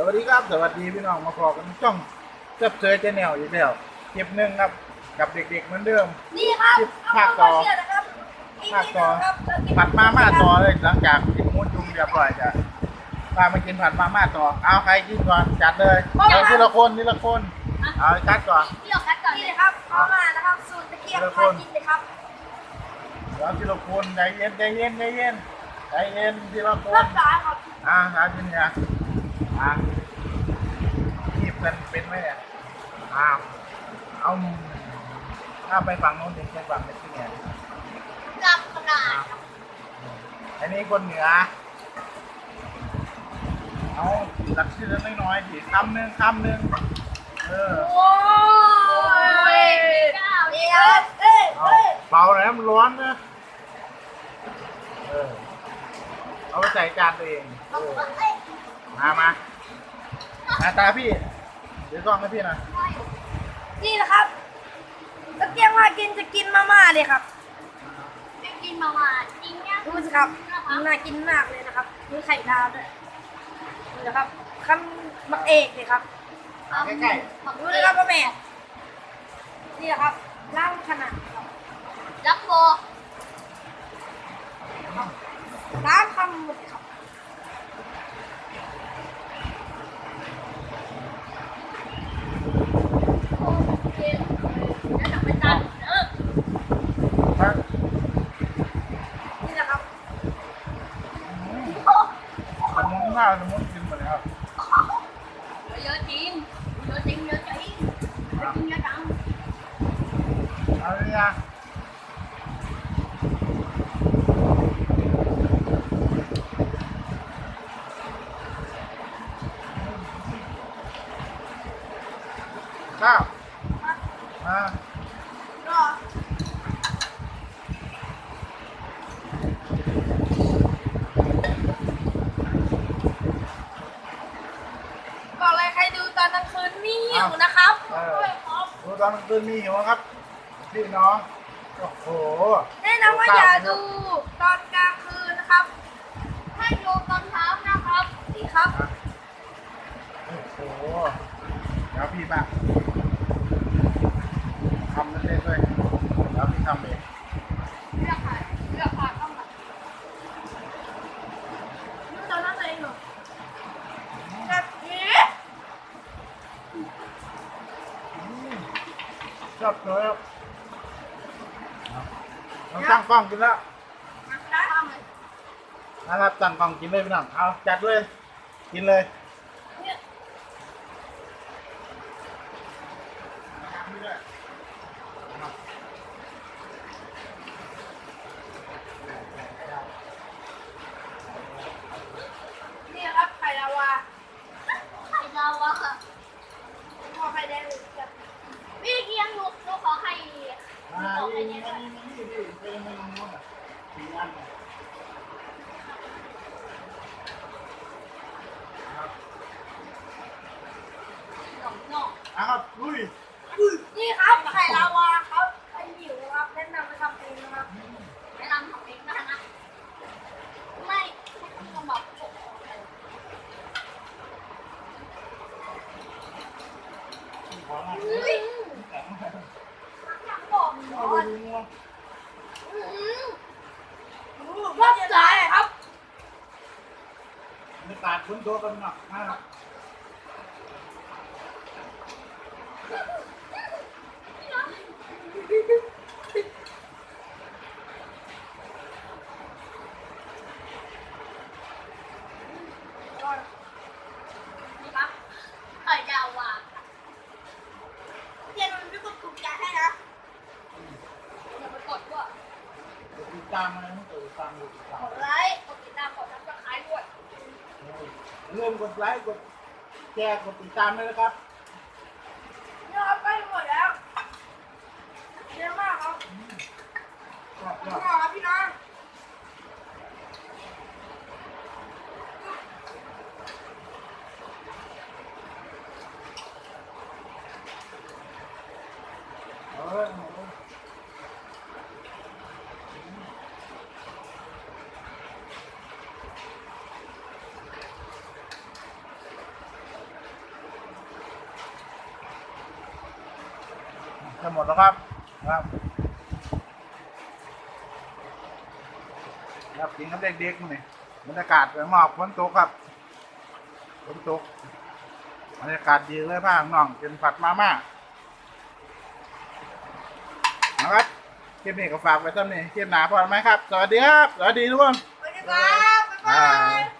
สวัสดีครับ สวัสดีพี่น้องมาพอกันช่องเจ็บเจอเจแนวอีกแล้วคลิปหนึ่งครับ กับเด็กๆเหมือนเดิม นี่ครับคลิปภาคต่อเชื่นะครับภาคต่อผัดมาม่าต่อเลยหลังจากกินมูนยุงเรียบร้อยจะพามากินผัดมาม่าต่อ เอาใครกินก่อนจัดเลยเอาทีละคนทีละคน เอาจัดก่อนพี่หยอกคัดก่อนนี่เลยครับเอามานะครับสูตรตะเกียบทีละคพานกินเลยครับเอาทีละคนใจเย็นใจเย็นใจเย็นใจเย็นทีละครันกษาครับอ่าหากินเนี่ย อ่าทีบกันเป็นไหมเนี่ยอ่าเอาถ้าไปฝั่งโน้นถึงไปฝั่งเป็นที่เนี่ยกับขนาดอันนี้คนเหนือ เอาหลักชื่อน้อยๆดิคำหนึ่งคำหนึ่งเออโอ้ยนี่ครับเอ้ยเอาเอ้ยเบาหน่อยนะมันร้อนนะ เออ เอาไปใส่จานตัวเองเออ มามาหน้าตาพี่เดี๋ยวกล้องให้พี่หน่อยนี่นะครับตะเกียบพากินจะกินมาม่าเลยครับจะกินมาม่าจริงเนี่ยดูสิครับน่ากินมากเลยนะครับมีไข่ดาวด้วยนี่นะครับคำบักเอกเลยครับใกล้ดูเลยครับพ่อแม่นี่นะครับล่างขนาดครับจับโบล้างคำหมดครับ โอเคแล้วจะไปตัดเออ ๆครับ นี่นะครับ สมุนข้าวสมุนกินหมดเลยครับเยอะจริงเยอะจริงเยอะจริงเยอะจริงเยอะจัง เอาเลยนะข้าวมา ก็บอกเลยใครดูตอนกลางคืนนี่ หิวนะครับเออดูตอนกลางคืนมีหิวครับ พี่น้อง โอ้โห แนะนำว่าอย่าดูตอนกลางคืนนะครับ ให้ดูตอนเช้านะครับนี่ครับโอ้โหเดี๋ยวพี่มาทำเล่นๆด้วยเดี๋ยวพี่ทำเอง เลือกผ่านเลือกผ่านต้องแบบ ดูตอนนั้นตัวเองหน่อยแบบนี้ ชอบเลยครับต้องตั้งกล้องกินแล้วนะนะครับตั้งกล้องกินเลยพี่น้องเอาจัดเลยกินเลย à, đi, đi, đi, đi, đi, đi, đi, đi, đi, đi, đi, đi, đi, đi, ในตาดคุ้นตัวกันหนักมากนี่ครับไข่ดาวอะเทียนมันไม่กดถูกใจให้นะอย่าไปกดด้วย ติดตามอะไรไม่ติดตามติดตาม กดไลค์ กดติดตามกดซับสไครต์ด้วย เริ่มกดไลค์กดแชร์กดติดตามด้วยนะครับนี่ครับใกล้หมดแล้วเยอะมากครับชอบขชอบอบคุณครับพี่น้อง เออ จะหมดแล้วครับครับครับกินกับเด็กๆนี่บรรยากาศหมอกฝนตกครับฝนตกบรรยากาศดีเลยพ่อน้องกินผัดมาม่านะครับคลิปนี้ก็ฝากไว้เท่านี้คลิปหนาพอไหมครับ สวัสดีครับ สวัสดีทุกคน สวัสดีครับบ๊ายบาย